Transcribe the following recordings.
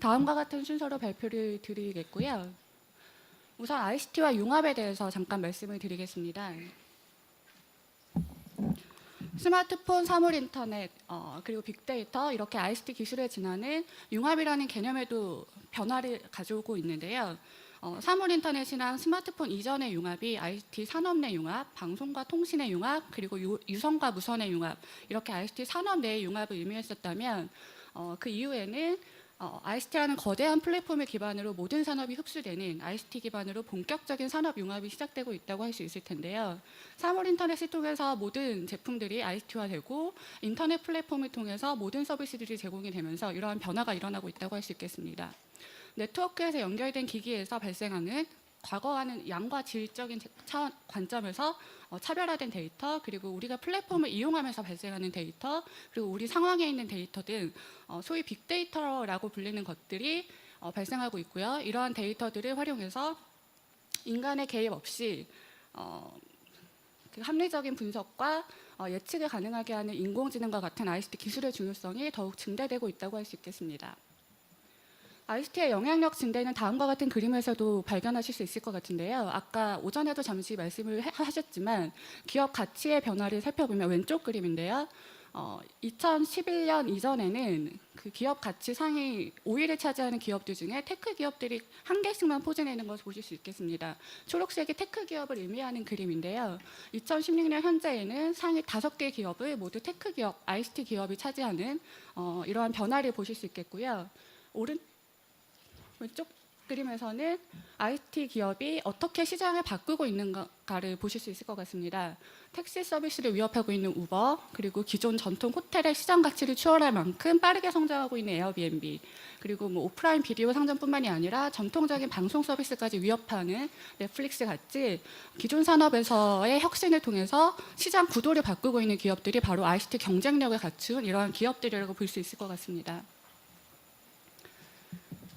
다음과 같은 순서로 발표를 드리겠고요. 우선 ICT와 융합에 대해서 잠깐 말씀을 드리겠습니다. 스마트폰, 사물 인터넷, 어, 그리고 빅데이터 이렇게 ICT 기술에 지나는 융합이라는 개념에도 변화를 가져오고 있는데요. 어, 사물 인터넷이랑 스마트폰 이전의 융합이 ICT 산업 내 융합, 방송과 통신의 융합, 그리고 유, 유선과 무선의 융합 이렇게 ICT 산업 내의 융합을 의미했었다면 어, 그 이후에는 어, ICT라는 거대한 플랫폼을 기반으로 모든 산업이 흡수되는 ICT 기반으로 본격적인 산업 융합이 시작되고 있다고 할 수 있을 텐데요. 사물 인터넷을 통해서 모든 제품들이 ICT화되고 인터넷 플랫폼을 통해서 모든 서비스들이 제공이 되면서 이러한 변화가 일어나고 있다고 할 수 있겠습니다. 네트워크에서 연결된 기기에서 발생하는 과거와는 양과 질적인 차원, 관점에서 어, 차별화된 데이터 그리고 우리가 플랫폼을 이용하면서 발생하는 데이터 그리고 우리 상황에 있는 데이터 등 어, 소위 빅데이터라고 불리는 것들이 어, 발생하고 있고요. 이러한 데이터들을 활용해서 인간의 개입 없이 어, 그 합리적인 분석과 어, 예측을 가능하게 하는 인공지능과 같은 ICT 기술의 중요성이 더욱 증대되고 있다고 할 수 있겠습니다. ICT의 영향력 증대는 다음과 같은 그림에서도 발견하실 수 있을 것 같은데요. 아까 오전에도 잠시 말씀을 해- 하셨지만 기업 가치의 변화를 살펴보면 왼쪽 그림인데요. 어, 2011년 이전에는 그 기업 가치 상위 5위를 차지하는 기업들 중에 테크 기업들이 한 개씩만 포진해있는 것을 보실 수 있겠습니다. 초록색이 테크 기업을 의미하는 그림인데요. 2016년 현재에는 상위 5개 기업을 모두 테크 기업, ICT 기업이 차지하는 어, 이러한 변화를 보실 수 있겠고요. 오른 왼쪽 그림에서는 IT 기업이 어떻게 시장을 바꾸고 있는가를 보실 수 있을 것 같습니다. 택시 서비스를 위협하고 있는 우버, 그리고 기존 전통 호텔의 시장 가치를 추월할 만큼 빠르게 성장하고 있는 에어비앤비, 그리고 뭐 오프라인 비디오 상점뿐만이 아니라 전통적인 방송 서비스까지 위협하는 넷플릭스 같이 기존 산업에서의 혁신을 통해서 시장 구도를 바꾸고 있는 기업들이 바로 ICT 경쟁력을 갖춘 이러한 기업들이라고 볼 수 있을 것 같습니다.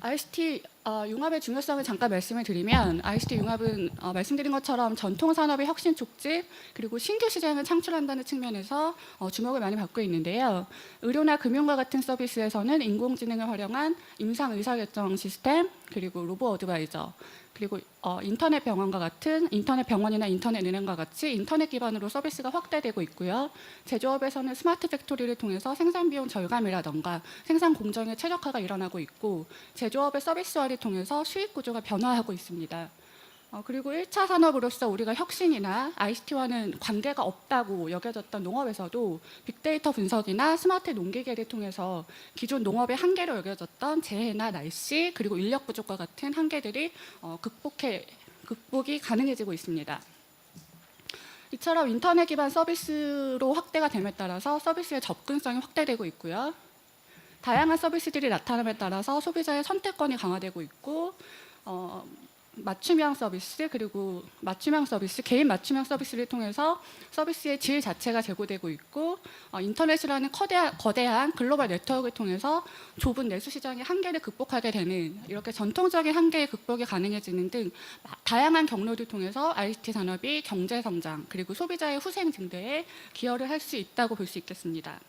ICT 어, 융합의 중요성을 잠깐 말씀을 드리면 ICT 융합은 어, 말씀드린 것처럼 전통 산업의 혁신 촉진 그리고 신규 시장을 창출한다는 측면에서 어, 주목을 많이 받고 있는데요. 의료나 금융과 같은 서비스에서는 인공지능을 활용한 임상 의사결정 시스템 그리고 로보 어드바이저 그리고 어, 인터넷 병원과 같은 인터넷 병원이나 인터넷 은행과 같이 인터넷 기반으로 서비스가 확대되고 있고요. 제조업에서는 스마트 팩토리를 통해서 생산 비용 절감이라던가 생산 공정의 최적화가 일어나고 있고 제조업의 서비스화를 통해서 수익 구조가 변화하고 있습니다. 어, 그리고 1차 산업으로서 우리가 혁신이나 ICT와는 관계가 없다고 여겨졌던 농업에서도 빅데이터 분석이나 스마트 농기계를 통해서 기존 농업의 한계로 여겨졌던 재해나 날씨 그리고 인력 부족과 같은 한계들이 어, 극복해 극복이 가능해지고 있습니다. 이처럼 인터넷 기반 서비스로 확대가 됨에 따라서 서비스의 접근성이 확대되고 있고요. 다양한 서비스들이 나타남에 따라서 소비자의 선택권이 강화되고 있고 어, 맞춤형 서비스 그리고 맞춤형 서비스 개인 맞춤형 서비스를 통해서 서비스의 질 자체가 제고되고 있고 어, 인터넷이라는 거대한, 거대한 글로벌 네트워크를 통해서 좁은 내수 시장의 한계를 극복하게 되는 이렇게 전통적인 한계의 극복이 가능해지는 등 다양한 경로를 통해서 ICT 산업이 경제 성장 그리고 소비자의 후생 증대에 기여를 할 수 있다고 볼 수 있겠습니다.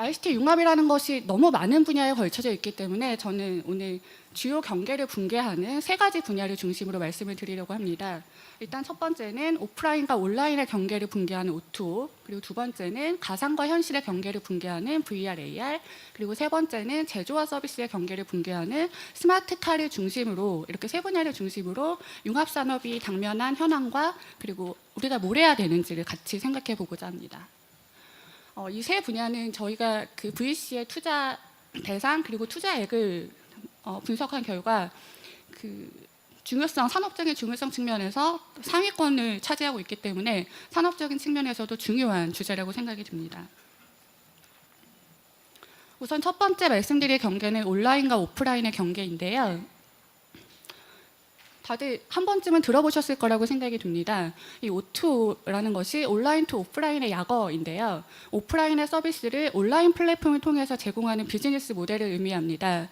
ICT 융합이라는 것이 너무 많은 분야에 걸쳐져 있기 때문에 저는 오늘 주요 경계를 붕괴하는 세 가지 분야를 중심으로 말씀을 드리려고 합니다. 일단 첫 번째는 오프라인과 온라인의 경계를 붕괴하는 O2O, 그리고 두 번째는 가상과 현실의 경계를 붕괴하는 VR, AR, 그리고 세 번째는 제조와 서비스의 경계를 붕괴하는 스마트카를 중심으로 이렇게 세 분야를 중심으로 융합 산업이 당면한 현황과 그리고 우리가 뭘 해야 되는지를 같이 생각해 보고자 합니다. 어, 이 세 분야는 저희가 그 VC의 투자 대상 그리고 투자액을 어, 분석한 결과 그 중요성, 산업적인 중요성 측면에서 상위권을 차지하고 있기 때문에 산업적인 측면에서도 중요한 주제라고 생각이 듭니다. 우선 첫 번째 말씀드릴 경계는 온라인과 오프라인의 경계인데요. 다들 한 번쯤은 들어보셨을 거라고 생각이 듭니다. 이 O2라는 것이 온라인 투 오프라인의 약어인데요. 오프라인의 서비스를 온라인 플랫폼을 통해서 제공하는 비즈니스 모델을 의미합니다.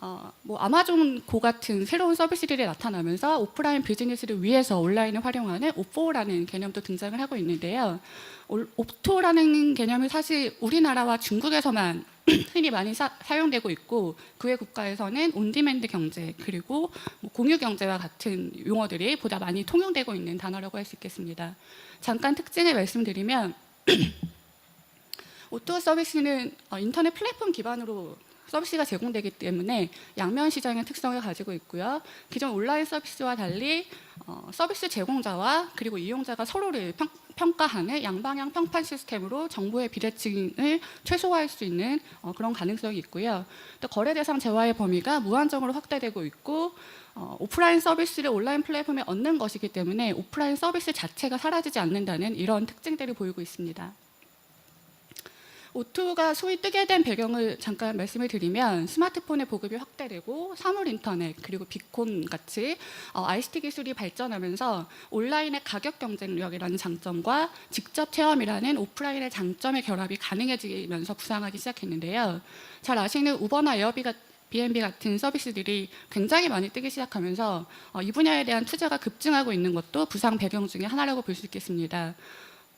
어, 뭐 아마존 고 같은 새로운 서비스들이 나타나면서 오프라인 비즈니스를 위해서 온라인을 활용하는 오포라는 개념도 등장을 하고 있는데요. 올- 옵토라는 개념이 사실 우리나라와 중국에서만 흔히 많이 사, 사용되고 있고 그 외 국가에서는 온디맨드 경제 그리고 뭐 공유 경제와 같은 용어들이 보다 많이 통용되고 있는 단어라고 할 수 있겠습니다. 잠깐 특징을 말씀드리면 오토 서비스는 어, 인터넷 플랫폼 기반으로 서비스가 제공되기 때문에 양면 시장의 특성을 가지고 있고요. 기존 온라인 서비스와 달리 어, 서비스 제공자와 그리고 이용자가 서로를 평, 평가하는 양방향 평판 시스템으로 정보의 비대칭을 최소화할 수 있는 어, 그런 가능성이 있고요. 또 거래 대상 재화의 범위가 무한정으로 확대되고 있고 어, 오프라인 서비스를 온라인 플랫폼에 얻는 것이기 때문에 오프라인 서비스 자체가 사라지지 않는다는 이런 특징들을 보이고 있습니다. 오토가 소위 뜨게 된 배경을 잠깐 말씀을 드리면 스마트폰의 보급이 확대되고 사물 인터넷 그리고 비콘 같이 어, ICT 기술이 발전하면서 온라인의 가격 경쟁력이라는 장점과 직접 체험이라는 오프라인의 장점의 결합이 가능해지면서 부상하기 시작했는데요. 잘 아시는 우버나 에어비 같 B&B 같은 서비스들이 굉장히 많이 뜨기 시작하면서 어, 이 분야에 대한 투자가 급증하고 있는 것도 부상 배경 중에 하나라고 볼 수 있겠습니다.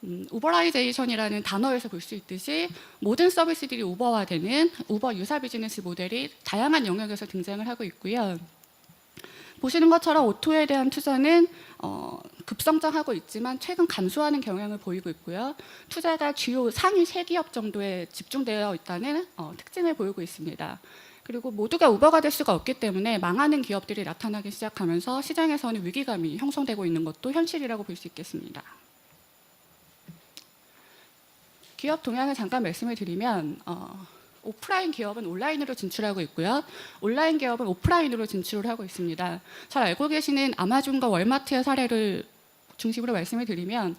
음, 우버라이제이션이라는 단어에서 볼 수 있듯이 모든 서비스들이 우버화되는 우버 유사 비즈니스 모델이 다양한 영역에서 등장을 하고 있고요. 보시는 것처럼 오토에 대한 투자는 어, 급성장하고 있지만 최근 감소하는 경향을 보이고 있고요. 투자가 주요 상위 세 기업 정도에 집중되어 있다는 어, 특징을 보이고 있습니다. 그리고 모두가 우버가 될 수가 없기 때문에 망하는 기업들이 나타나기 시작하면서 시장에서는 위기감이 형성되고 있는 것도 현실이라고 볼 수 있겠습니다. 기업 동향을 잠깐 말씀을 드리면 어, 오프라인 기업은 온라인으로 진출하고 있고요. 온라인 기업은 오프라인으로 진출을 하고 있습니다. 잘 알고 계시는 아마존과 월마트의 사례를 중심으로 말씀을 드리면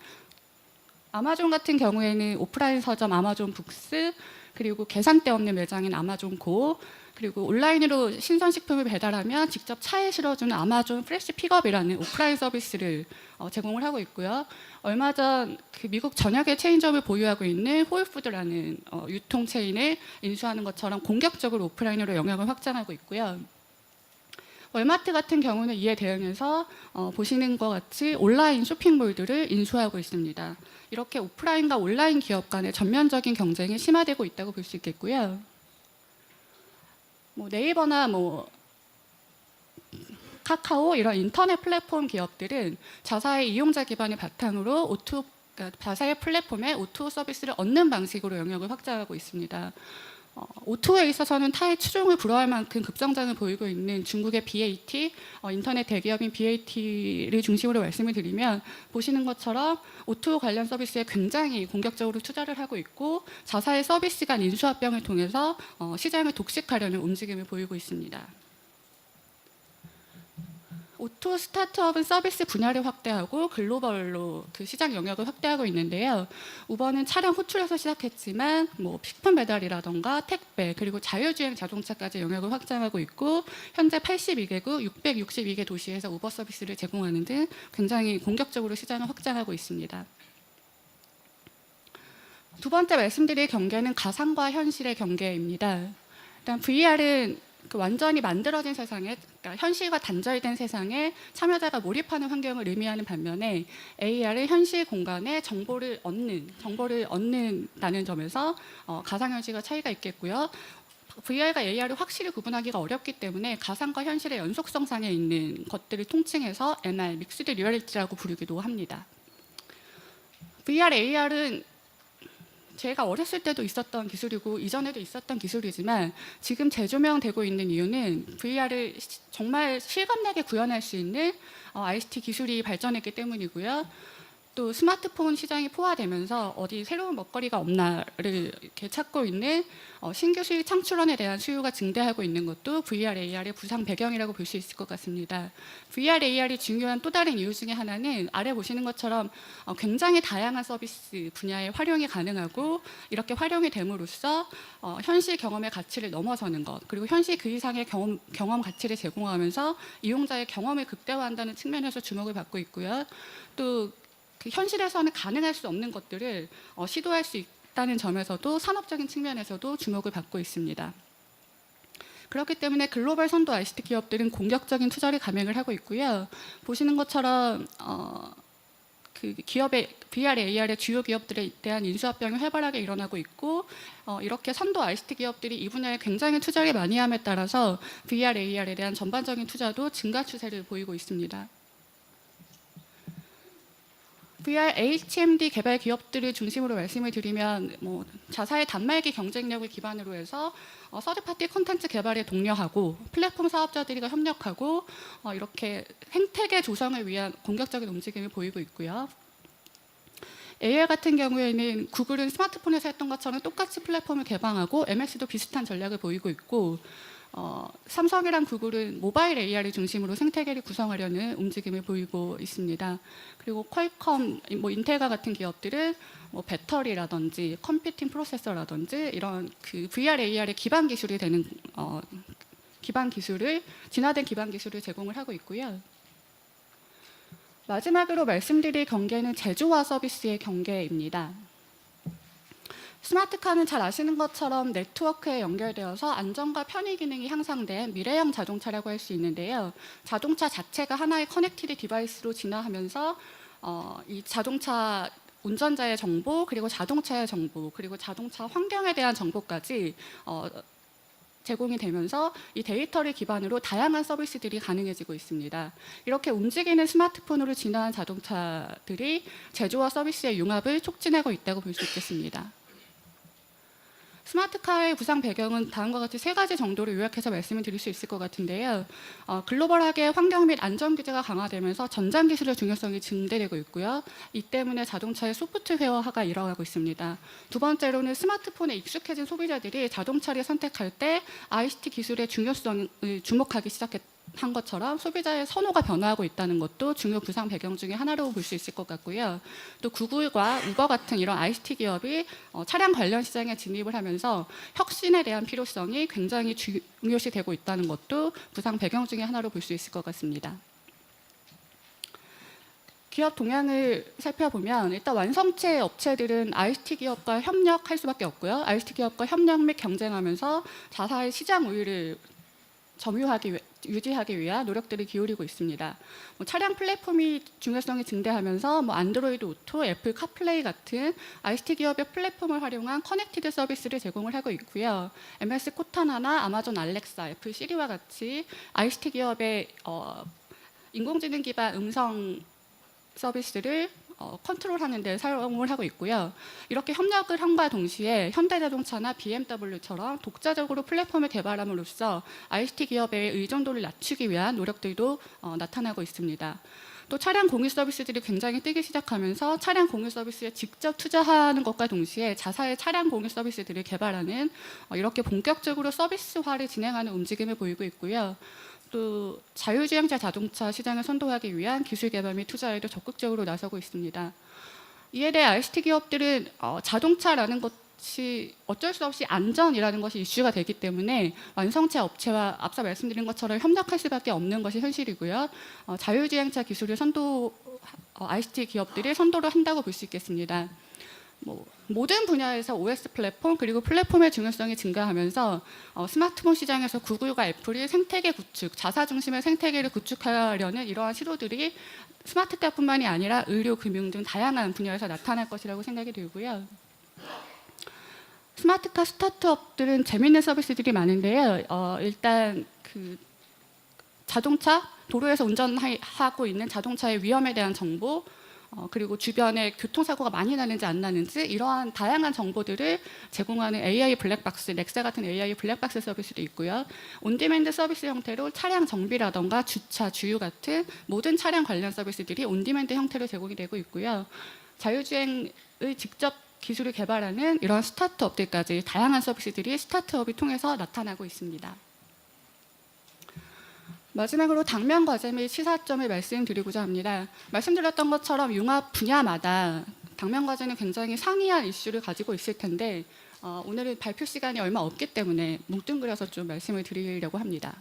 아마존 같은 경우에는 오프라인 서점 아마존 북스 그리고 계산대 없는 매장인 아마존 고 그리고 온라인으로 신선식품을 배달하면 직접 차에 실어주는 아마존 프레시 픽업이라는 오프라인 서비스를 어, 제공을 하고 있고요. 얼마 전 그 미국 전역의 체인점을 보유하고 있는 홀푸드라는 어, 유통 체인을 인수하는 것처럼 공격적으로 오프라인으로 영역을 확장하고 있고요. 월마트 같은 경우는 이에 대응해서 어, 보시는 것 같이 온라인 쇼핑몰들을 인수하고 있습니다. 이렇게 오프라인과 온라인 기업 간의 전면적인 경쟁이 심화되고 있다고 볼 수 있겠고요. 뭐 네이버나 뭐 카카오 이런 인터넷 플랫폼 기업들은 자사의 이용자 기반을 바탕으로 오토 그러니까 자사의 플랫폼에 오토 서비스를 얻는 방식으로 영역을 확장하고 있습니다. 어, 오토에 있어서는 타의 추종을 불허할 만큼 급성장을 보이고 있는 중국의 BAT, 어, 인터넷 대기업인 BAT를 중심으로 말씀을 드리면 보시는 것처럼 오토 관련 서비스에 굉장히 공격적으로 투자를 하고 있고 자사의 서비스 간 인수합병을 통해서 어, 시장을 독식하려는 움직임을 보이고 있습니다. 오토 스타트업은 서비스 분야를 확대하고 글로벌로 그 시장 영역을 확대하고 있는데요. 우버는 차량 호출에서 시작했지만 뭐 식품 배달이라던가 택배 그리고 자율주행 자동차까지 영역을 확장하고 있고 현재 82개국 662개 도시에서 우버 서비스를 제공하는 등 굉장히 공격적으로 시장을 확장하고 있습니다. 두 번째 말씀드릴 경계는 가상과 현실의 경계입니다. 일단 VR은 그 완전히 만들어진 세상에 그러니까 현실과 단절된 세상에 참여자가 몰입하는 환경을 의미하는 반면에 AR은 현실 공간에 정보를 얻는 정보를 얻는다는 점에서 어, 가상현실과 차이가 있겠고요. VR과 AR을 확실히 구분하기가 어렵기 때문에 가상과 현실의 연속성상에 있는 것들을 통칭해서 MR, 믹스드 리얼리티라고 부르기도 합니다. VR, AR은 제가 어렸을 때도 있었던 기술이고 이전에도 있었던 기술이지만 지금 재조명되고 있는 이유는 VR을 정말 실감나게 구현할 수 있는 어, ICT 기술이 발전했기 때문이고요. 또 스마트폰 시장이 포화되면서 어디 새로운 먹거리가 없나를 이렇게 찾고 있는 어, 신규 수익 창출원에 대한 수요가 증대하고 있는 것도 VR, AR의 부상 배경이라고 볼 수 있을 것 같습니다. VR, AR이 중요한 또 다른 이유 중에 하나는 아래 보시는 것처럼 어, 굉장히 다양한 서비스 분야에 활용이 가능하고 이렇게 활용이 됨으로써 어, 현실 경험의 가치를 넘어서는 것 그리고 현실 그 이상의 경험, 경험 가치를 제공하면서 이용자의 경험을 극대화한다는 측면에서 주목을 받고 있고요. 또 그 현실에서는 가능할 수 없는 것들을 어, 시도할 수 있다는 점에서도 산업적인 측면에서도 주목을 받고 있습니다. 그렇기 때문에 글로벌 선도 ICT 기업들은 공격적인 투자를 감행을 하고 있고요. 보시는 것처럼 어, 그 기업의 VR, AR의 주요 기업들에 대한 인수합병이 활발하게 일어나고 있고 어, 이렇게 선도 ICT 기업들이 이 분야에 굉장히 투자를 많이 함에 따라서 VR, AR에 대한 전반적인 투자도 증가 추세를 보이고 있습니다. VR HMD 개발 기업들을 중심으로 말씀을 드리면 뭐 자사의 단말기 경쟁력을 기반으로 해서 어, 서드파티 콘텐츠 개발에 독려하고 플랫폼 사업자들과 협력하고 어, 이렇게 생태계 조성을 위한 공격적인 움직임을 보이고 있고요. AR 같은 경우에는 구글은 스마트폰에서 했던 것처럼 똑같이 플랫폼을 개방하고 MS도 비슷한 전략을 보이고 있고 어, 삼성이랑 구글은 모바일 AR을 중심으로 생태계를 구성하려는 움직임을 보이고 있습니다. 그리고 퀄컴, 뭐 인텔과 같은 기업들은 뭐 배터리라든지 컴퓨팅 프로세서라든지 이런 그 VR, AR의 기반 기술이 되는 어, 기반 기술을 진화된 기반 기술을 제공을 하고 있고요. 마지막으로 말씀드릴 경계는 제조와 서비스의 경계입니다. 스마트카는 잘 아시는 것처럼 네트워크에 연결되어서 안전과 편의 기능이 향상된 미래형 자동차라고 할 수 있는데요. 자동차 자체가 하나의 커넥티드 디바이스로 진화하면서 어, 이 자동차 운전자의 정보 그리고 자동차의 정보 그리고 자동차 환경에 대한 정보까지 어, 제공이 되면서 이 데이터를 기반으로 다양한 서비스들이 가능해지고 있습니다. 이렇게 움직이는 스마트폰으로 진화한 자동차들이 제조와 서비스의 융합을 촉진하고 있다고 볼 수 있겠습니다. 스마트카의 구상 배경은 다음과 같이 세 가지 정도로 요약해서 말씀을 드릴 수 있을 것 같은데요. 어, 글로벌하게 환경 및 안전 규제가 강화되면서 전장 기술의 중요성이 증대되고 있고요. 이 때문에 자동차의 소프트웨어화가 일어나고 있습니다. 두 번째로는 스마트폰에 익숙해진 소비자들이 자동차를 선택할 때 ICT 기술의 중요성을 주목하기 시작했. 한 것처럼 소비자의 선호가 변화하고 있다는 것도 중요 부상 배경 중에 하나로 볼 수 있을 것 같고요. 또 구글과 우버 같은 이런 ICT 기업이 어, 차량 관련 시장에 진입을 하면서 혁신에 대한 필요성이 굉장히 중요시 되고 있다는 것도 부상 배경 중에 하나로 볼 수 있을 것 같습니다. 기업 동향을 살펴보면 일단 완성체 업체들은 ICT 기업과 협력할 수밖에 없고요. ICT 기업과 협력 및 경쟁하면서 자사의 시장 우위를 점유하기 위- 유지하기 위한 노력들을 기울이고 있습니다. 뭐 차량 플랫폼이 중요성이 증대하면서 뭐 안드로이드 오토, 애플 카플레이 같은 ICT 기업의 플랫폼을 활용한 커넥티드 서비스를 제공을 하고 있고요. MS 코타나나 아마존 알렉사, 애플 시리와 같이 ICT 기업의 어, 인공지능 기반 음성 서비스를 어, 컨트롤하는 데 사용을 하고 있고요. 이렇게 협력을 함과 동시에 현대자동차나 BMW처럼 독자적으로 플랫폼을 개발함으로써 ICT 기업의 의존도를 낮추기 위한 노력들도 어, 나타나고 있습니다. 또 차량 공유 서비스들이 굉장히 뜨기 시작하면서 차량 공유 서비스에 직접 투자하는 것과 동시에 자사의 차량 공유 서비스들을 개발하는 어, 이렇게 본격적으로 서비스화를 진행하는 움직임을 보이고 있고요. 또 자율주행차 자동차 시장을 선도하기 위한 기술 개발 및 투자에도 적극적으로 나서고 있습니다. 이에 대해 ICT 기업들은 어, 자동차라는 것이 어쩔 수 없이 안전이라는 것이 이슈가 되기 때문에 완성체 업체와 앞서 말씀드린 것처럼 협력할 수밖에 없는 것이 현실이고요. 어, 자율주행차 기술을 선도 어, ICT 기업들이 선도를 한다고 볼 수 있겠습니다. 뭐, 모든 분야에서 OS 플랫폼 그리고 플랫폼의 중요성이 증가하면서 어, 스마트폰 시장에서 구글과 애플이 생태계 구축, 자사 중심의 생태계를 구축하려는 이러한 시도들이 스마트카뿐만이 아니라 의료, 금융 등 다양한 분야에서 나타날 것이라고 생각이 들고요. 스마트카 스타트업들은 재미있는 서비스들이 많은데요. 어, 일단 그 자동차 도로에서 운전하고 있는 자동차의 위험에 대한 정보, 어, 그리고 주변에 교통사고가 많이 나는지 안 나는지 이러한 다양한 정보들을 제공하는 AI 블랙박스, 넥사 같은 AI 블랙박스 서비스도 있고요. 온디맨드 서비스 형태로 차량 정비라던가 주차, 주유 같은 모든 차량 관련 서비스들이 온디맨드 형태로 제공이 되고 있고요. 자율주행을 직접 기술을 개발하는 이런 스타트업들까지 다양한 서비스들이 스타트업을 통해서 나타나고 있습니다. 마지막으로 당면 과제 및 시사점을 말씀드리고자 합니다. 말씀드렸던 것처럼 융합 분야마다 당면 과제는 굉장히 상이한 이슈를 가지고 있을 텐데 어, 오늘은 발표 시간이 얼마 없기 때문에 뭉뚱그려서 좀 말씀을 드리려고 합니다.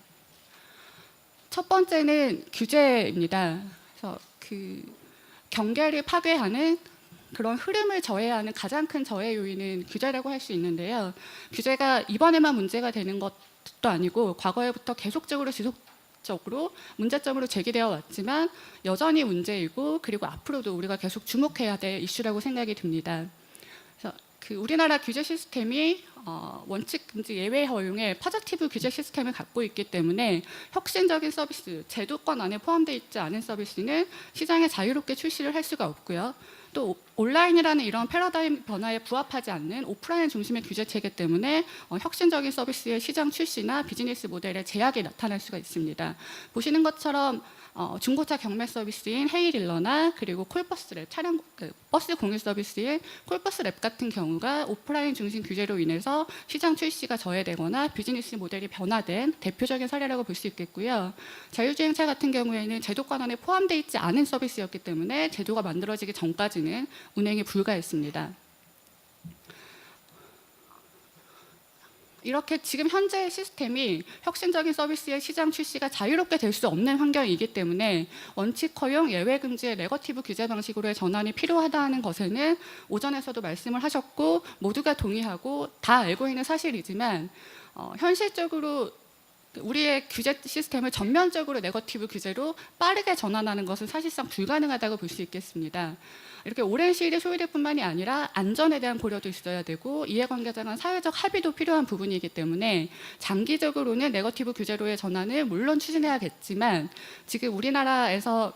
첫 번째는 규제입니다. 그래서 그 경계를 파괴하는 그런 흐름을 저해하는 가장 큰 저해 요인은 규제라고 할 수 있는데요. 규제가 이번에만 문제가 되는 것도 아니고 과거에부터 계속적으로 지속 적으로 문제점으로 제기되어 왔지만 여전히 문제이고 그리고 앞으로도 우리가 계속 주목해야 될 이슈라고 생각이 듭니다. 그래서 그 우리나라 규제 시스템이 어, 원칙 금지 예외 허용의 퍼저티브 규제 시스템을 갖고 있기 때문에 혁신적인 서비스, 제도권 안에 포함되어 있지 않은 서비스는 시장에 자유롭게 출시를 할 수가 없고요. 또 오- 온라인이라는 이런 패러다임 변화에 부합하지 않는 오프라인 중심의 규제 체계 때문에 어, 혁신적인 서비스의 시장 출시나 비즈니스 모델에 제약이 나타날 수가 있습니다. 보시는 것처럼 어, 중고차 경매 서비스인 헤이릴러나 그리고 콜버스랩 차량 그 버스 공유 서비스인 콜버스랩 같은 경우가 오프라인 중심 규제로 인해서 시장 출시가 저해되거나 비즈니스 모델이 변화된 대표적인 사례라고 볼 수 있겠고요. 자율주행차 같은 경우에는 제도권 안에 포함되어 있지 않은 서비스였기 때문에 제도가 만들어지기 전까지는 운행이 불가했습니다. 이렇게 지금 현재 시스템이 혁신적인 서비스의 시장 출시가 자유롭게 될 수 없는 환경이기 때문에 원칙 허용 예외 금지의 네거티브 규제 방식으로의 전환이 필요하다는 것에는 오전에서도 말씀을 하셨고 모두가 동의하고 다 알고 있는 사실이지만 어, 현실적으로 우리의 규제 시스템을 전면적으로 네거티브 규제로 빠르게 전환하는 것은 사실상 불가능하다고 볼 수 있겠습니다. 이렇게 오랜 시일의 소요될 뿐만이 아니라 안전에 대한 고려도 있어야 되고 이해관계자 간 사회적 합의도 필요한 부분이기 때문에 장기적으로는 네거티브 규제로의 전환을 물론 추진해야겠지만 지금 우리나라에서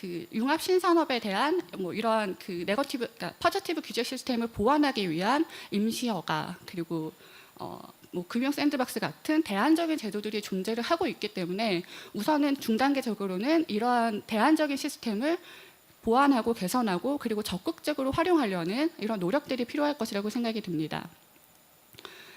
그 융합 신산업에 대한 뭐 이러한 그 네거티브 그러니까 퍼저티브 규제 시스템을 보완하기 위한 임시 허가 그리고 어, 뭐 금융 샌드박스 같은 대안적인 제도들이 존재를 하고 있기 때문에 우선은 중단계적으로는 이러한 대안적인 시스템을 보완하고 개선하고 그리고 적극적으로 활용하려는 이런 노력들이 필요할 것이라고 생각이 듭니다.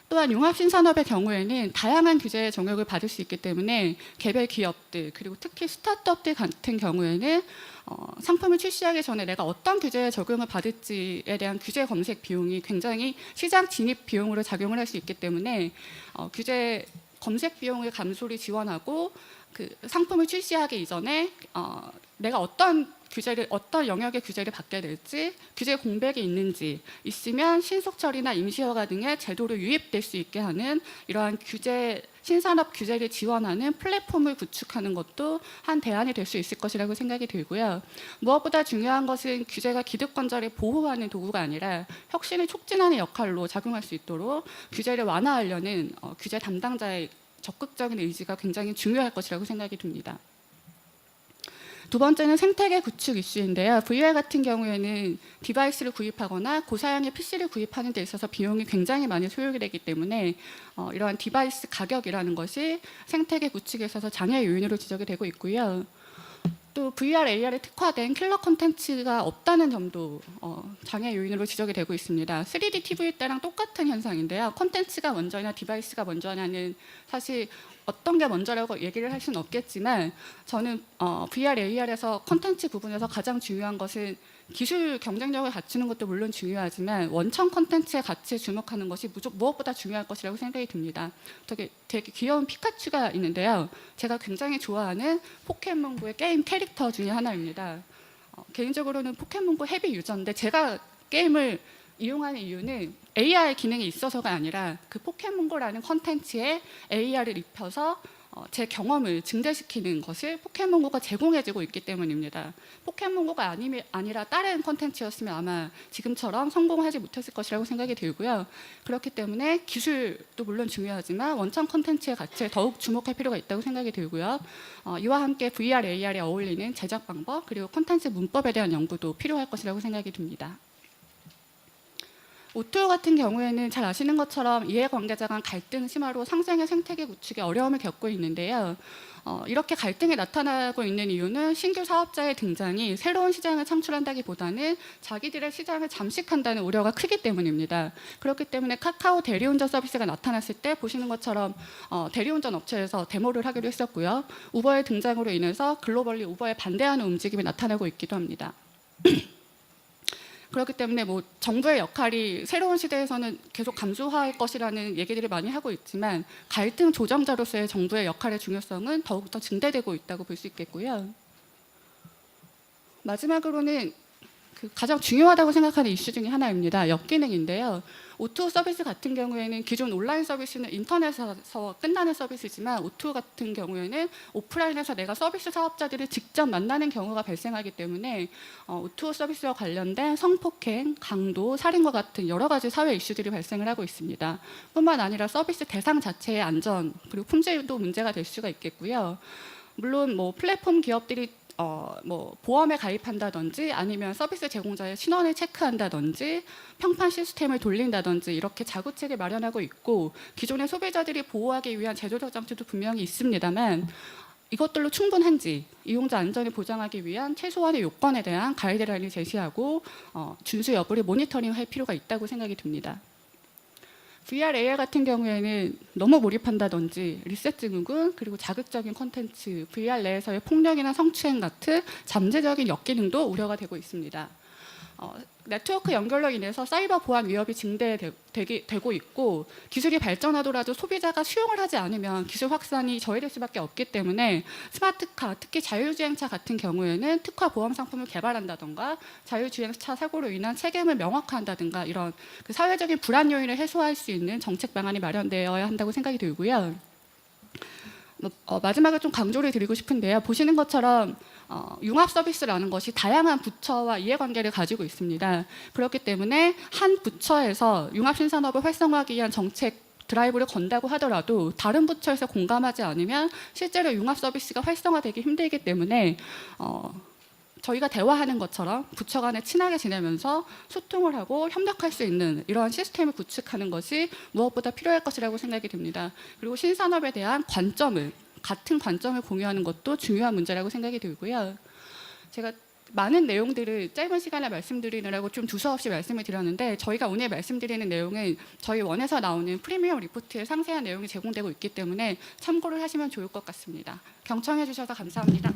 또한 융합 신산업의 경우에는 다양한 규제의 정역을 받을 수 있기 때문에 개별 기업들 그리고 특히 스타트업들 같은 경우에는 어, 상품을 출시하기 전에 내가 어떤 규제에 적용을 받을지에 대한 규제 검색 비용이 굉장히 시장 진입 비용으로 작용을 할 수 있기 때문에 어, 규제 검색 비용을 감소를 지원하고 그 상품을 출시하기 이전에 어, 내가 어떤 규제를 어떤 영역의 규제를 받게 될지 규제 공백이 있는지 있으면 신속 처리나 임시 허가 등의 제도로 유입될 수 있게 하는 이러한 규제 신산업 규제를 지원하는 플랫폼을 구축하는 것도 한 대안이 될 수 있을 것이라고 생각이 들고요. 무엇보다 중요한 것은 규제가 기득권자를 보호하는 도구가 아니라 혁신을 촉진하는 역할로 작용할 수 있도록 규제를 완화하려는 어, 규제 담당자의 적극적인 의지가 굉장히 중요할 것이라고 생각이 듭니다. 두 번째는 생태계 구축 이슈인데요. VR 같은 경우에는 디바이스를 구입하거나 고사양의 PC를 구입하는 데 있어서 비용이 굉장히 많이 소요가 되기 때문에 어, 이러한 디바이스 가격이라는 것이 생태계 구축에 있어서 장애 요인으로 지적이 되고 있고요. 또 VR, AR에 특화된 킬러 콘텐츠가 없다는 점도 어, 장애 요인으로 지적이 되고 있습니다. 3D TV 때랑 똑같은 현상인데요. 콘텐츠가 먼저냐 디바이스가 먼저냐는 사실 어떤 게 먼저라고 얘기를 할 수는 없겠지만 저는 어, VR, AR에서 콘텐츠 부분에서 가장 중요한 것은 기술 경쟁력을 갖추는 것도 물론 중요하지만 원천 콘텐츠의 가치에 주목하는 것이 무엇보다 중요할 것이라고 생각이 듭니다. 되게, 되게 귀여운 피카츄가 있는데요. 제가 굉장히 좋아하는 포켓몬고의 게임 캐릭터 중에 하나입니다. 어, 개인적으로는 포켓몬고 헤비 유저인데 제가 게임을 이용하는 이유는 AR 기능이 있어서가 아니라 그 포켓몬고라는 컨텐츠에 AR을 입혀서 어, 제 경험을 증대시키는 것을 포켓몬고가 제공해주고 있기 때문입니다. 포켓몬고가 아니, 아니라 다른 컨텐츠였으면 아마 지금처럼 성공하지 못했을 것이라고 생각이 들고요. 그렇기 때문에 기술도 물론 중요하지만 원천 컨텐츠의 가치에 더욱 주목할 필요가 있다고 생각이 들고요. 어, 이와 함께 VR, AR에 어울리는 제작 방법 그리고 콘텐츠 문법에 대한 연구도 필요할 것이라고 생각이 듭니다. 오토 같은 경우에는 잘 아시는 것처럼 이해관계자 간 갈등 심화로 상생의 생태계 구축에 어려움을 겪고 있는데요. 어, 이렇게 갈등이 나타나고 있는 이유는 신규 사업자의 등장이 새로운 시장을 창출한다기보다는 자기들의 시장을 잠식한다는 우려가 크기 때문입니다. 그렇기 때문에 카카오 대리운전 서비스가 나타났을 때 보시는 것처럼 어, 대리운전 업체에서 데모를 하기로 했었고요. 우버의 등장으로 인해서 글로벌리 우버에 반대하는 움직임이 나타나고 있기도 합니다. 그렇기 때문에 뭐 정부의 역할이 새로운 시대에서는 계속 감소할 것이라는 얘기들을 많이 하고 있지만 갈등 조정자로서의 정부의 역할의 중요성은 더욱더 증대되고 있다고 볼 수 있겠고요. 마지막으로는 그 가장 중요하다고 생각하는 이슈 중에 하나입니다. 역기능인데요. O2O 서비스 같은 경우에는 기존 온라인 서비스는 인터넷에서 끝나는 서비스지만 O2O 같은 경우에는 오프라인에서 내가 서비스 사업자들을 직접 만나는 경우가 발생하기 때문에 어, O2O 서비스와 관련된 성폭행, 강도, 살인과 같은 여러 가지 사회 이슈들이 발생을 하고 있습니다. 뿐만 아니라 서비스 대상 자체의 안전 그리고 품질도 문제가 될 수가 있겠고요. 물론 뭐 플랫폼 기업들이 어, 뭐 보험에 가입한다든지 아니면 서비스 제공자의 신원을 체크한다든지 평판 시스템을 돌린다든지 이렇게 자구책을 마련하고 있고 기존의 소비자들이 보호하기 위한 제도적 장치도 분명히 있습니다만 이것들로 충분한지 이용자 안전을 보장하기 위한 최소한의 요건에 대한 가이드라인을 제시하고 어, 준수 여부를 모니터링할 필요가 있다고 생각이 듭니다. VR, AR 같은 경우에는 너무 몰입한다든지 리셋 증후군 그리고 자극적인 콘텐츠, VR 내에서의 폭력이나 성추행 같은 잠재적인 역기능도 우려가 되고 있습니다. 어, 네트워크 연결로 인해서 사이버 보안 위협이 증대되고 있고 기술이 발전하더라도 소비자가 수용을 하지 않으면 기술 확산이 저해될 수밖에 없기 때문에 스마트카 특히 자율주행차 같은 경우에는 특화 보험 상품을 개발한다던가 자율주행차 사고로 인한 책임을 명확화한다든가 이런 그 사회적인 불안 요인을 해소할 수 있는 정책 방안이 마련되어야 한다고 생각이 들고요. 어, 마지막에 좀 강조를 드리고 싶은데요. 보시는 것처럼 어, 융합 서비스라는 것이 다양한 부처와 이해관계를 가지고 있습니다. 그렇기 때문에 한 부처에서 융합 신산업을 활성화하기 위한 정책 드라이브를 건다고 하더라도 다른 부처에서 공감하지 않으면 실제로 융합 서비스가 활성화되기 힘들기 때문에 어, 저희가 대화하는 것처럼 부처 간에 친하게 지내면서 소통을 하고 협력할 수 있는 이러한 시스템을 구축하는 것이 무엇보다 필요할 것이라고 생각이 듭니다. 그리고 신산업에 대한 관점을 같은 관점을 공유하는 것도 중요한 문제라고 생각이 들고요. 제가 많은 내용들을 짧은 시간에 말씀드리느라고 좀 두서없이 말씀을 드렸는데 저희가 오늘 말씀드리는 내용은 저희 원에서 나오는 프리미엄 리포트에 상세한 내용이 제공되고 있기 때문에 참고를 하시면 좋을 것 같습니다. 경청해 주셔서 감사합니다.